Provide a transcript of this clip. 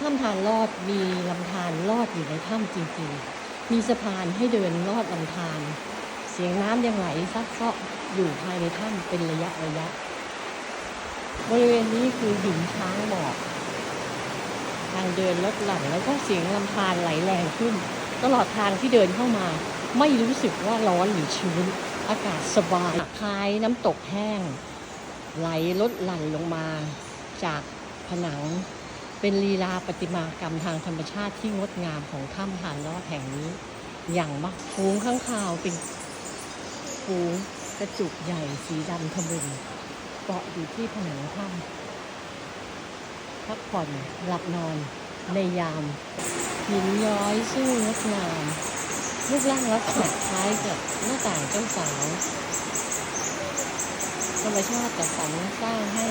ถ้ำทานลอดมีลำธารลอดอยู่ในถ้ำจริงๆ มีสะพานให้เดินลอดลำธารเสียงน้ำยังไหลซักเซาะอยู่ภายในถ้ำเป็นระยะระยะ บริเวณนี้คือหินช้างหมอกทางเดินลดหลั่นแล้วก็เสียงลำธารไหลแรงขึ้น ตลอดทางที่เดินเข้ามา ไม่รู้สึกว่าร้อนหรือชื้น อากาศสบายคล้ายน้ำตกแห้ง ไหลลดหลั่นลงมาจากผนัง เป็นลีลาประติมากรรมทางธรรมชาติที่งดงามของถ้ำทานลอดแห่งนี้ อย่างมากฟูงข้างคาวเป็นฟูงกระจุกใหญ่สีดำทะมึนเกาะอยู่ที่ผนังถ้ำพักผ่อนหลับนอนในยามหินย้อยซึ่งงดงามรูปร่างลักษณะคล้ายกับหน้าต่างเจ้าสาว ธรรมชาติจัดสรรสร้างให้